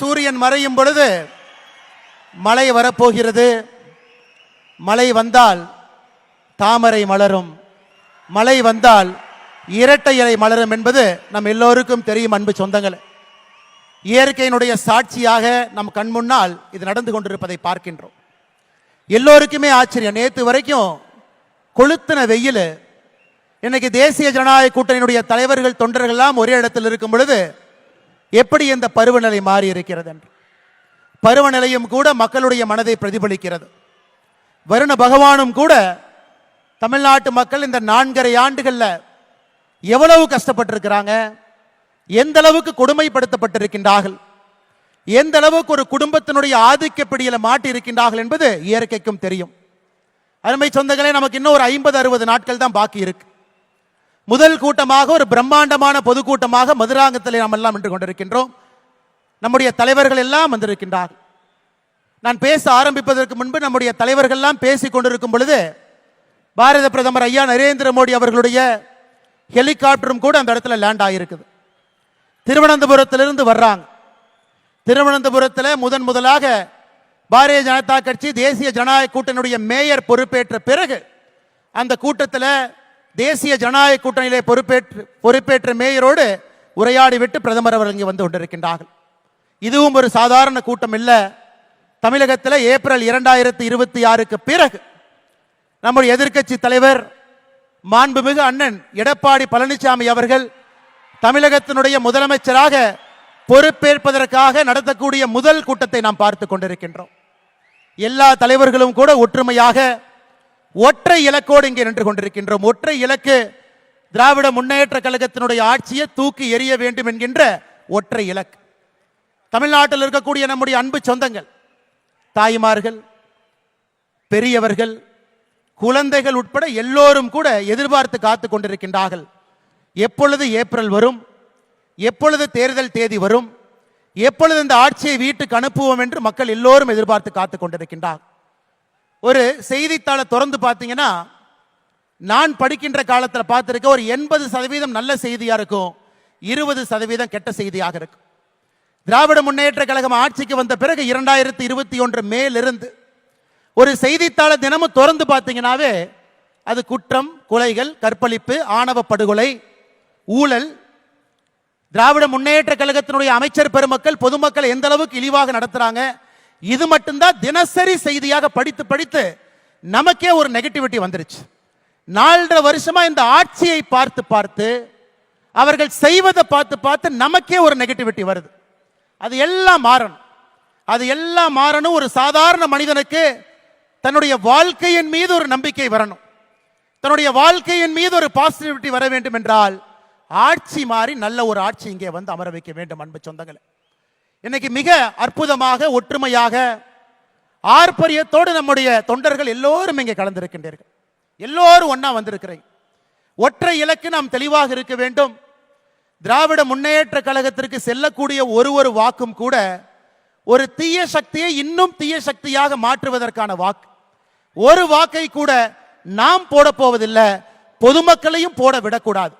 சூரியன் மறையும் பொழுது மழை வரப்போகிறது. மழை வந்தால் தாமரை மலரும். மழை வந்தால் இரட்டை இலை மலரும் என்பது நம் எல்லோருக்கும் தெரியும் அன்பு சொந்தங்கள். இயற்கையினுடைய சாட்சியாக நம் கண் முன்னால் இது நடந்து கொண்டிருப்பதை பார்க்கின்றோம். எல்லோருக்குமே ஆச்சரியம். நேற்று வரைக்கும் கொளுத்தின வெயில். இன்னைக்கு தேசிய ஜனநாயக கூட்டணியினுடைய தலைவர்கள் தொண்டர்கள்லாம் ஒரே இடத்தில் இருக்கும் பொழுது எப்படி இந்த பருவநிலை மாறி இருக்கிறது என்று? பருவநிலையும் கூட மக்களுடைய மனதை பிரதிபலிக்கிறது. வருண பகவானும் கூட தமிழ்நாட்டு மக்கள் இந்த நான்கரை ஆண்டுகளில் எவ்வளவு கஷ்டப்பட்டிருக்கிறாங்க? எந்த அளவுக்கு கொடுமைப்படுத்தப்பட்டிருக்கின்றார்கள்? எந்த அளவுக்கு ஒரு குடும்பத்தினுடைய ஆதிக்க பிடியில் மாட்டி இருக்கின்றார்கள் என்பது இயற்கைக்கும் தெரியும். அருமை சொந்தங்களே நமக்கு இன்னும் ஒரு ஐம்பது அறுபது நாட்கள் தான் பாக்கி இருக்கு. முதல் கூட்டமாக ஒரு பிரம்மாண்டமான பொதுக்கூட்டமாக மதுராங்கத்தில் நாம் எல்லாம் நின்று கொண்டிருக்கின்றோம். நம்முடைய தலைவர்கள் எல்லாம் வந்திருக்கின்றார் நான் பேச ஆரம்பிப்பதற்கு முன்பு நம்முடைய தலைவர்கள்லாம் பேசி பேசிக் கொண்டிருக்கும் பொழுது பாரத பிரதமர் ஐயா நரேந்திர மோடி அவர்களுடைய ஹெலிகாப்டரும் கூட அந்த இடத்துல லேண்ட் ஆகியிருக்குது. திருவனந்தபுரத்திலிருந்து வர்றாங்க. திருவனந்தபுரத்தில் முதன் முதலாக பாரதிய ஜனதா கட்சி தேசிய ஜனநாயக கூட்டணியுடைய மேயர் பொறுப்பேற்ற பிறகு அந்த கூட்டத்தில் தேசிய ஜனநாயக கூட்டணியிலே பொறுப்பேற்று பொறுப்பேற்ற மேயரோடு உரையாடி விட்டு பிரதமர் அவர்கள் இங்கே வந்து கொண்டிருக்கின்றார்கள். இதுவும் ஒரு சாதாரண கூட்டம் இல்லை. தமிழகத்தில் ஏப்ரல் இரண்டாயிரத்தி இருபத்தி ஆறுக்கு பிறகு நம்முடைய எதிர்க்கட்சி தலைவர் மாண்புமிகு அண்ணன் எடப்பாடி பழனிசாமி அவர்கள் தமிழகத்தினுடைய முதலமைச்சராக பொறுப்பேற்பதற்காக நடத்தக்கூடிய முதல் கூட்டத்தை நாம் பார்த்து கொண்டிருக்கின்றோம். எல்லா தலைவர்களும் கூட ஒற்றுமையாக ஒற்றை இலக்கோடு இங்கே நின்று கொண்டிருக்கின்றோம். ஒற்றை இலக்கு திராவிட முன்னேற்ற கழகத்தினுடைய ஆட்சியை தூக்கி எறிய வேண்டும் என்கின்ற ஒற்றை இலக்கு. தமிழ்நாட்டில் இருக்கக்கூடிய நம்முடைய அன்பு சொந்தங்கள் தாய்மார்கள் பெரியவர்கள் குழந்தைகள் உட்பட எல்லோரும் கூட எதிர்பார்த்து காத்து கொண்டிருக்கின்றார்கள். எப்பொழுது ஏப்ரல் வரும்? எப்பொழுது தேர்தல் தேதி வரும்? எப்பொழுது இந்த ஆட்சியை வீட்டுக்கு அனுப்புவோம் என்று மக்கள் எல்லோரும் எதிர்பார்த்து காத்து கொண்டிருக்கின்றார் ஒரு செய்தித்தாளை திறந்து பார்த்தீங்கன்னா நான் படிக்கின்ற காலத்தில் பார்த்துருக்க ஒரு எண்பது சதவீதம் நல்ல செய்தியா இருக்கும் இருபது சதவீதம் கெட்ட செய்தியாக இருக்கும். திராவிட முன்னேற்ற கழகம் ஆட்சிக்கு வந்த பிறகு இரண்டாயிரத்தி இருபத்தி ஒன்று மேலிருந்து ஒரு செய்தித்தாளை தினமும் திறந்து பார்த்தீங்கன்னாவே அது குற்றம் கொலைகள் கற்பழிப்பு ஆணவ படுகொலை ஊழல் திராவிட முன்னேற்ற கழகத்தினுடைய அமைச்சர் பெருமக்கள் பொதுமக்கள் எந்த அளவுக்கு இழிவாக நடத்துறாங்க இது மட்டும்தான் தினசரி செய்தியாக படித்து படித்து நமக்கே ஒரு நெகட்டிவிட்டி வந்துருச்சு. நாலரை வருஷமா இந்த ஆட்சியை பார்த்து பார்த்து அவர்கள் செய்வதை பார்த்து பார்த்து நமக்கே ஒரு நெகட்டிவிட்டி வருது. அது எல்லாம் மாறணும். அது எல்லாம் மாறணும். ஒரு சாதாரண மனிதனுக்கு தன்னுடைய வாழ்க்கையின் மீது ஒரு நம்பிக்கை வரணும். தன்னுடைய வாழ்க்கையின் மீது ஒரு பாசிட்டிவிட்டி வர வேண்டும் என்றால் ஆட்சி மாறி நல்ல ஒரு ஆட்சி இங்கே வந்து அமர வைக்க வேண்டும் அன்பு சொந்தங்களை. இன்னைக்கு மிக அற்புதமாக ஒற்றுமையாக ஆர்ப்பரியத்தோடு நம்முடைய தொண்டர்கள் எல்லோரும் இங்கே கலந்திருக்கின்றீர்கள். எல்லோரும் ஒன்றா வந்திருக்கிறேன். ஒற்றை இலக்கு நாம் தெளிவாக இருக்க வேண்டும். திராவிட முன்னேற்ற கழகத்திற்கு செல்லக்கூடிய ஒரு ஒரு வாக்கும் கூட ஒரு தீய சக்தியை இன்னும் தீய சக்தியாக மாற்றுவதற்கான வாக்கு. ஒரு வாக்கை கூட நாம் போட போவதில்லை பொதுமக்களையும் போட விடக்கூடாது.